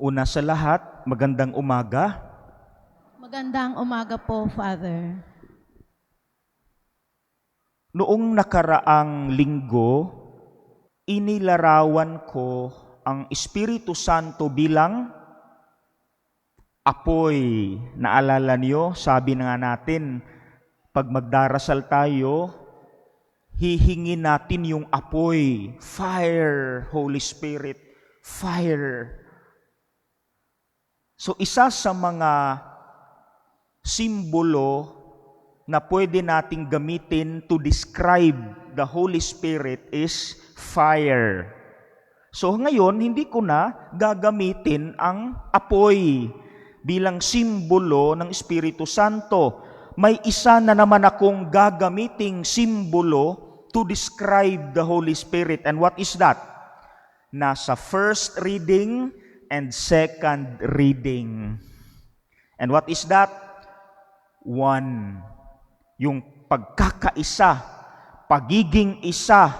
Una sa lahat, magandang umaga. Magandang umaga po, Father. Noong nakaraang linggo, inilarawan ko ang Espiritu Santo bilang apoy. Naalala niyo, sabi na nga natin, pag magdarasal tayo, hihingin natin yung apoy. Fire, Holy Spirit, fire. So isa sa mga simbolo na pwede nating gamitin to describe the Holy Spirit is fire. So ngayon, hindi ko na gagamitin ang apoy bilang simbolo ng Espiritu Santo. May isa na naman akong gagamiting simbolo to describe the Holy Spirit. And what is that? Nasa first reading and second reading. And what is that? One. Yung pagkakaisa, pagiging isa,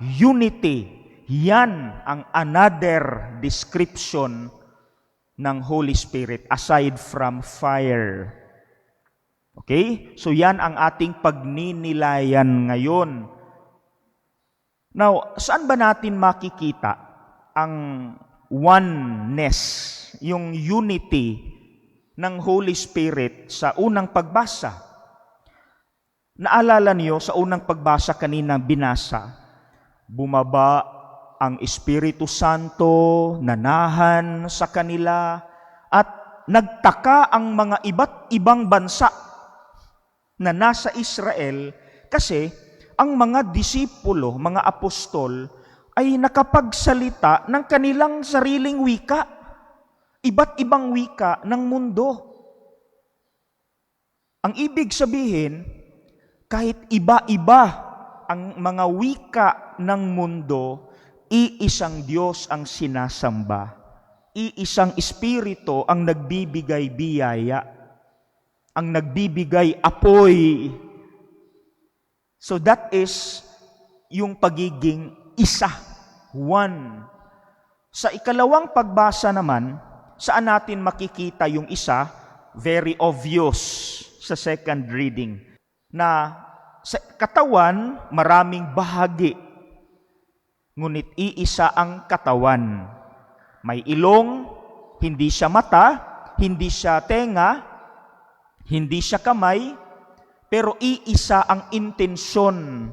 unity. Yan ang another description ng Holy Spirit aside from fire. Okay? So yan ang ating pagninilayan ngayon. Now, saan ba natin makikita ang oneness, yung unity ng Holy Spirit sa unang pagbasa? Naalala niyo sa unang pagbasa kanina binasa, bumaba ang Espiritu Santo, nanahan sa kanila, at nagtaka ang mga iba't ibang bansa na nasa Israel kasi ang mga disipulo, mga apostol, ay nakapagsalita ng kanilang sariling wika. Iba't ibang wika ng mundo. Ang ibig sabihin, kahit iba-iba ang mga wika ng mundo, iisang Diyos ang sinasamba. Iisang Espiritu ang nagbibigay biyaya. Ang nagbibigay apoy. So that is yung pagiging isa, one. Sa ikalawang pagbasa naman, saan natin makikita yung isa? Very obvious sa second reading. Na sa katawan, maraming bahagi. Ngunit iisa ang katawan. May ilong, hindi siya mata, hindi siya tenga, hindi siya kamay, pero iisa ang intensyon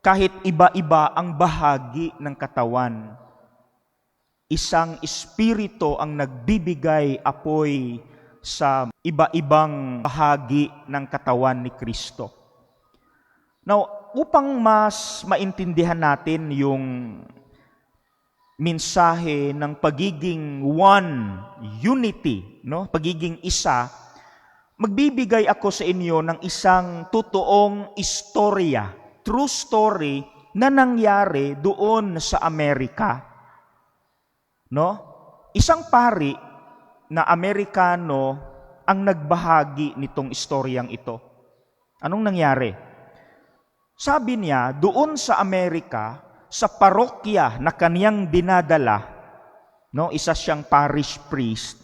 kahit iba-iba ang bahagi ng katawan. Isang espiritu ang nagbibigay apoy sa iba-ibang bahagi ng katawan ni Kristo. Now, upang mas maintindihan natin yung mensahe ng pagiging one, unity, no? Pagiging isa, magbibigay ako sa inyo ng isang totoong istorya, true story na nangyari doon sa Amerika. No? Isang pari na Amerikano ang nagbahagi nitong istoryang ito. Anong nangyari? Sabi niya, doon sa Amerika, sa parokya na kaniyang dinadala, no, isa siyang parish priest,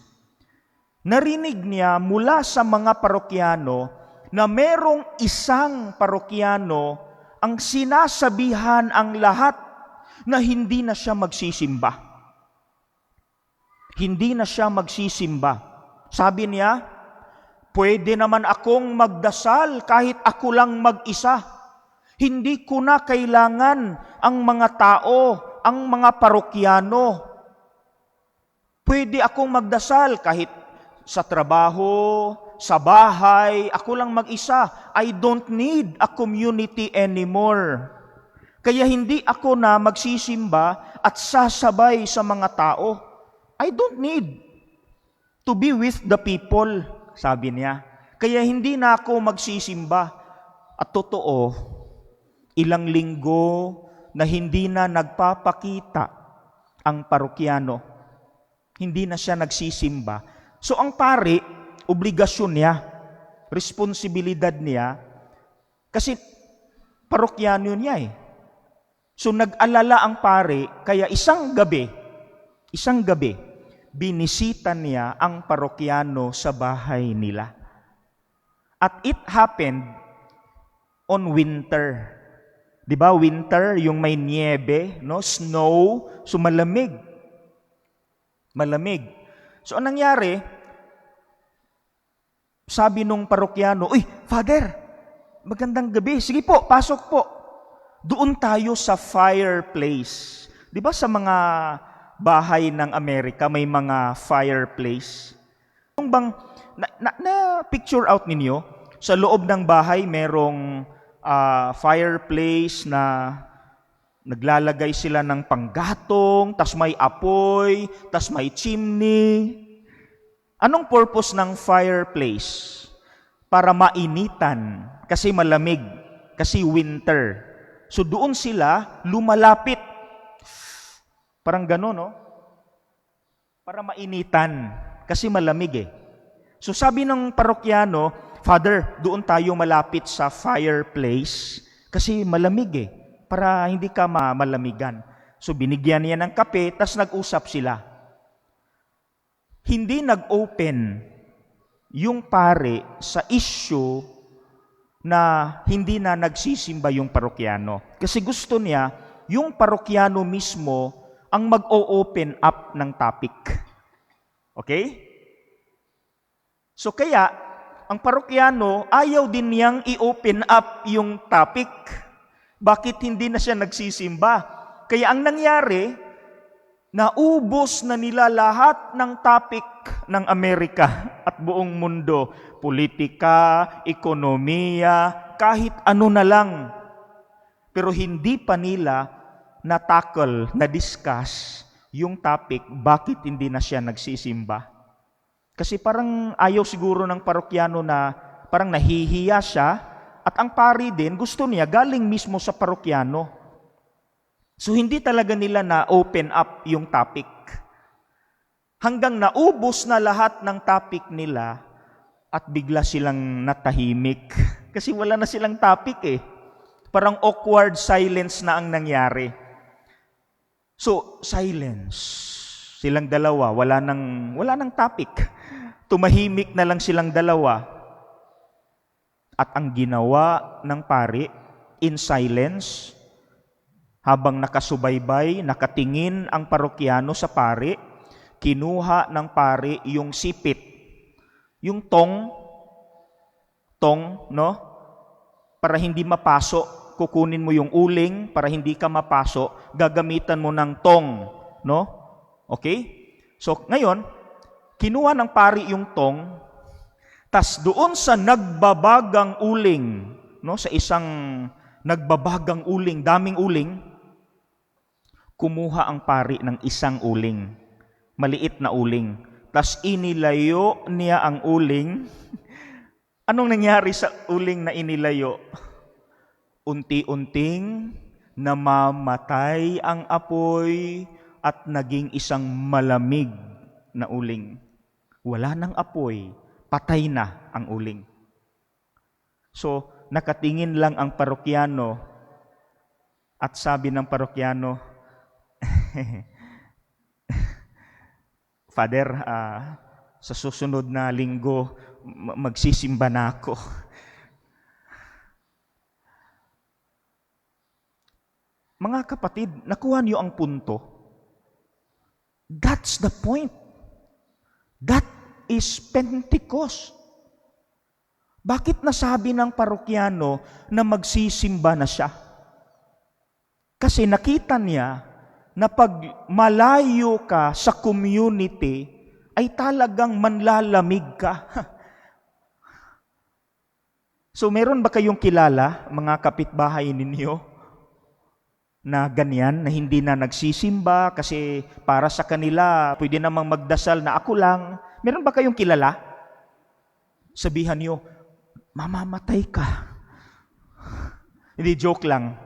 narinig niya mula sa mga parokyano na merong isang parokyano ang sinasabihan ang lahat na hindi na siya magsisimba. Hindi na siya magsisimba. Sabi niya, pwede naman akong magdasal kahit ako lang mag-isa. Hindi ko na kailangan ang mga tao, ang mga parokyano. Pwede akong magdasal kahit sa trabaho, sa bahay, ako lang mag-isa. I don't need a community anymore. Kaya hindi ako na magsisimba at sasabay sa mga tao. I don't need to be with the people, sabi niya. Kaya hindi na ako magsisimba. At totoo, ilang linggo na hindi na nagpapakita ang parokyano. Hindi na siya nagsisimba. So ang pari, obligasyon niya, responsibilidad niya, kasi parokyano niya eh. So nag-alala ang pari, kaya isang gabi, isang gabi, binisita niya ang parokyano sa bahay nila. At it happened on winter. 'Di ba winter yung may niebe, no? Snow, so malamig. Malamig. So anong nangyari? Sabi nung parokyano, "Uy, Father, magandang gabi. Sige po, pasok po. Doon tayo sa fireplace." 'Di ba sa mga bahay ng Amerika may mga fireplace? Yung bang na, na, na picture out ninyo sa loob ng bahay merong ah, fireplace na naglalagay sila ng panggatong, tas may apoy, tas may chimney. Anong purpose ng fireplace? Para mainitan, kasi malamig, kasi winter. So doon sila lumalapit. Parang gano'n, no? Para mainitan, kasi malamig eh. So sabi ng parokyano, Father, doon tayo malapit sa fireplace kasi malamig eh, para hindi ka ma- malamigan. So binigyan niya ng kape, tas nag-usap sila. Hindi nag-open yung pare sa issue na hindi na nagsisimba yung parokyano. Kasi gusto niya, yung parokyano mismo ang mag-o-open up ng topic. Okay? So kaya, ang parokyano, ayaw din niyang i-open up yung topic. Bakit hindi na siya nagsisimba? Kaya ang nangyari, naubos na nila lahat ng topic ng Amerika at buong mundo. Politika, ekonomiya, kahit ano na lang. Pero hindi pa nila na-tackle, na-discuss yung topic, bakit hindi na siya nagsisimba. Kasi parang ayaw siguro ng parokyano na parang nahihiya siya at ang pari din gusto niya galing mismo sa parokyano. So hindi talaga nila na open up yung topic. Hanggang naubos na lahat ng topic nila at bigla silang natahimik. Kasi wala na silang topic eh. Parang awkward silence na ang nangyari. So, silence. Silang dalawa, wala nang, wala nang topic. Tumahimik na lang silang dalawa. At ang ginawa ng pari, in silence, habang nakasubaybay, nakatingin ang parokyano sa pari, kinuha ng pari yung sipit. Yung tong, tong, no? Para hindi mapaso, kukunin mo yung uling, para hindi ka mapaso, gagamitan mo ng tong, no? Okay? So, ngayon, kinuha ng pari yung tong, tas doon sa nagbabagang uling, no, sa isang nagbabagang uling, daming uling, kumuha ang pari ng isang uling, maliit na uling, tas inilayo niya ang uling. Anong nangyari sa uling na inilayo? Unti-unting namamatay ang apoy at naging isang malamig na uling. Wala nang apoy, patay na ang uling. So, nakatingin lang ang parokyano at sabi ng parokyano, Father, ah, sa susunod na linggo, ma- magsisimba na ako. Mga kapatid, nakuha niyo ang punto. That's the point. That is Pentecost. Bakit nasabi ng parokyano na magsisimba na siya? Kasi nakita niya na pag malayo ka sa community, ay talagang manlalamig ka. so meron ba kayong kilala, mga kapitbahay ninyo, na ganyan, na hindi na nagsisimba kasi para sa kanila, pwede namang magdasal na ako lang. Meron ba kayong kilala? Sabihan niyo, mamamatay ka. Hindi, joke lang.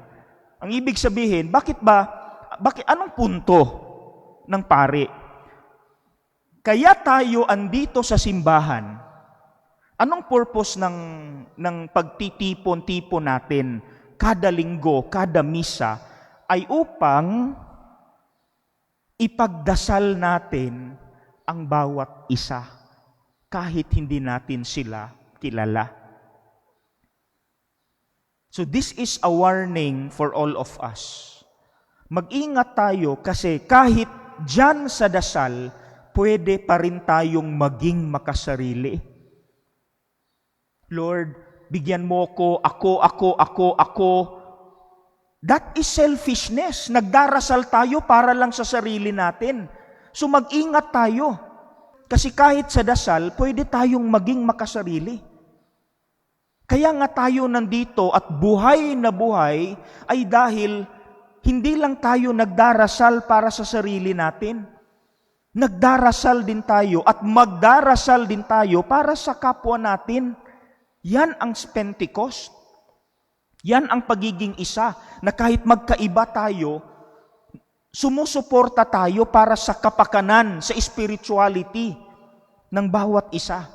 Ang ibig sabihin, bakit ba, bakit, anong punto ng pare? Kaya tayo andito sa simbahan. Anong purpose ng, ng pagtitipon-tipon natin kada linggo, kada misa, ay upang ipagdasal natin ang bawat isa kahit hindi natin sila kilala. So this is a warning for all of us. Mag-ingat tayo kasi kahit dyan sa dasal, pwede pa rin tayong maging makasarili. Lord, bigyan mo ko, ako, ako, ako, ako. That is selfishness. Nagdarasal tayo para lang sa sarili natin. So mag-ingat tayo. Kasi kahit sa dasal, pwede tayong maging makasarili. Kaya nga tayo nandito at buhay na buhay ay dahil hindi lang tayo nagdarasal para sa sarili natin. Nagdarasal din tayo at magdarasal din tayo para sa kapwa natin. Yan ang Pentecost. Yan ang pagiging isa na kahit magkaiba tayo, sumusuporta tayo para sa kapakanan, sa spirituality ng bawat isa.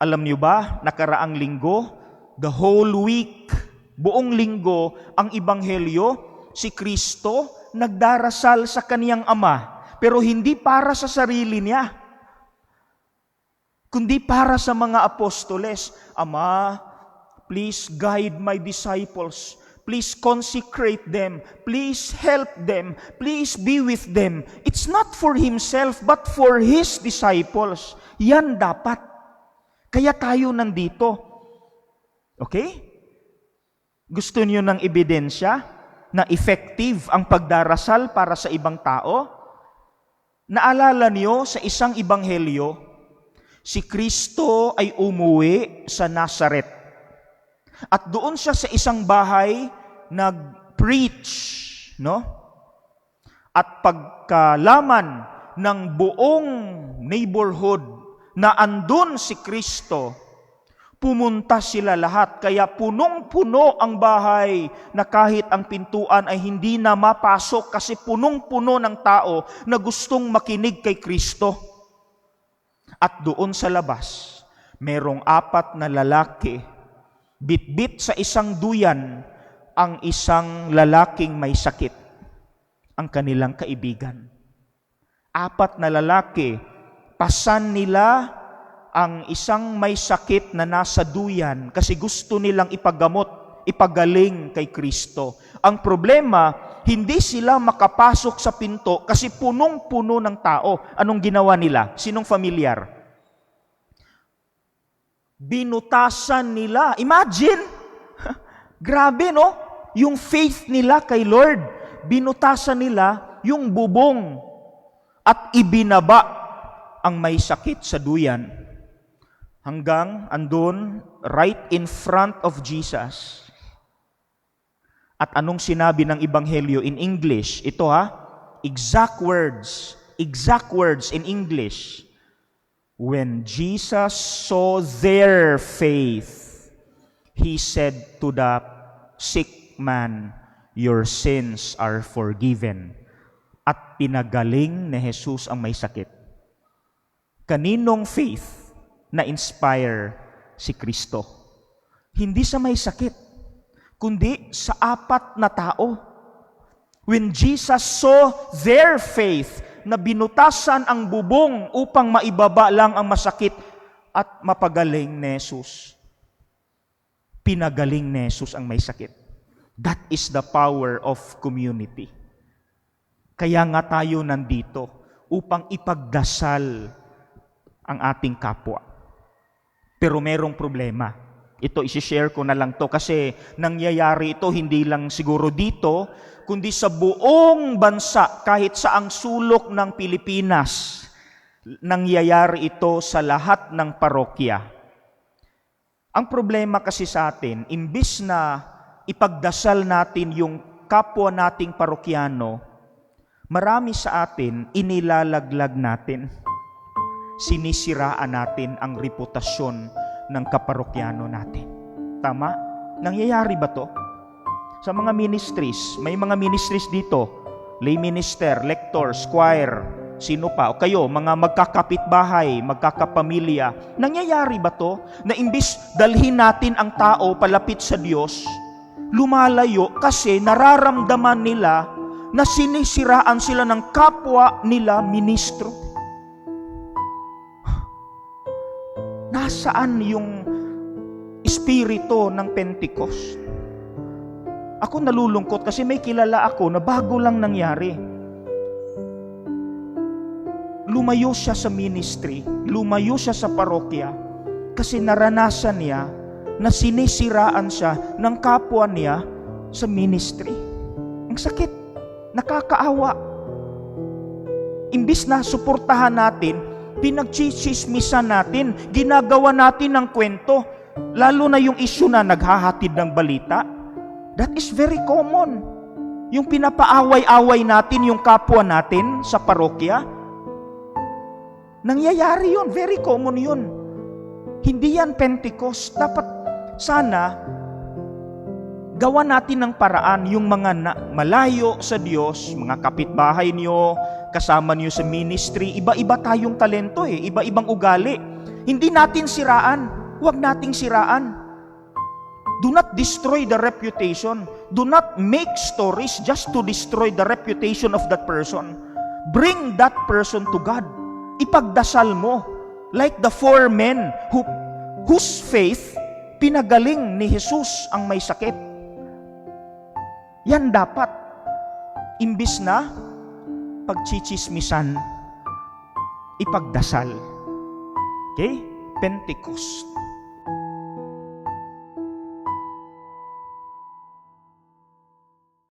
Alam niyo ba, nakaraang linggo, the whole week, buong linggo, ang Ibanghelyo, si Kristo nagdarasal sa kaniyang Ama, pero hindi para sa sarili niya, kundi para sa mga apostoles. Ama, please guide my disciples. Please consecrate them. Please help them. Please be with them. It's not for himself, but for his disciples. Yan dapat. Kaya tayo nandito. Okay? Gusto niyo ng ebidensya na effective ang pagdarasal para sa ibang tao? Naalala niyo sa isang ibanghelyo, si Kristo ay umuwi sa Nazareth. At doon siya sa isang bahay nag-preach, no? At pagkalaman ng buong neighborhood na andun si Kristo, pumunta sila lahat. Kaya punong-puno ang bahay na kahit ang pintuan ay hindi na mapasok kasi punong-puno ng tao na gustong makinig kay Kristo. At doon sa labas, merong apat na lalaki, bitbit sa isang duyan ang isang lalaking may sakit, ang kanilang kaibigan. Apat na lalaki, pasan nila ang isang may sakit na nasa duyan kasi gusto nilang ipagamot, ipagaling kay Kristo. Ang problema, hindi sila makapasok sa pinto kasi punong-puno ng tao. Anong ginawa nila? Sinong familiar? Binutasan nila. Imagine! Grabe, no? Yung faith nila kay Lord. Binutasan nila yung bubong at ibinaba ang may sakit sa duyan hanggang andun right in front of Jesus. At anong sinabi ng Ebanghelyo in English? Ito ha, exact words, exact words in English. When Jesus saw their faith, He said to the sick man, Your sins are forgiven. At pinagaling ni Jesus ang may sakit. Kaninong faith na inspire si Kristo? Hindi sa may sakit, kundi sa apat na tao. When Jesus saw their faith, na binutasan ang bubong upang maibaba lang ang masakit at mapagaling ni Jesus. Pinagaling ni Jesus ang may sakit. That is the power of community. Kaya nga tayo nandito upang ipagdasal ang ating kapwa. Pero merong problema. Ito, isi-share ko na lang to kasi nangyayari ito hindi lang siguro dito, kundi sa buong bansa, kahit sa ang sulok ng Pilipinas, nangyayari ito sa lahat ng parokya. Ang problema kasi sa atin, imbis na ipagdasal natin yung kapwa nating parokyano, marami sa atin inilalaglag natin. Sinisiraan natin ang reputasyon ng kaparokyano natin. Tama? Nangyayari ba to? Sa mga ministries, may mga ministries dito, lay minister, lector, choir, sino pa, o kayo, mga magkakapitbahay, magkakapamilya, nangyayari ba to na imbis dalhin natin ang tao palapit sa Diyos, lumalayo kasi nararamdaman nila na sinisiraan sila ng kapwa nila ministro. Nasaan yung espiritu ng Pentecost? Ako nalulungkot kasi may kilala ako na bago lang nangyari. Lumayo siya sa ministry, lumayo siya sa parokya kasi naranasan niya na sinisiraan siya ng kapwa niya sa ministry. Ang sakit, nakakaawa. Imbis na suportahan natin, pinagchichismisan natin, ginagawa natin ng kwento, lalo na yung issue na naghahatid ng balita. That is very common. Yung pinapaaway-away natin yung kapwa natin sa parokya. Nangyayari yun, very common yun. Hindi yan Pentecost. Dapat sana gawa natin ng paraan yung mga na, malayo sa Diyos, mga kapitbahay niyo, kasama niyo sa ministry, iba-iba tayong talento eh, iba-ibang ugali. Hindi natin siraan, huwag nating siraan. Do not destroy the reputation. Do not make stories just to destroy the reputation of that person. Bring that person to God. Ipagdasal mo. Like the four men who, whose faith pinagaling ni Jesus ang may sakit. Yan dapat. Imbis na pagchichismisan, ipagdasal. Okay? Pentecost.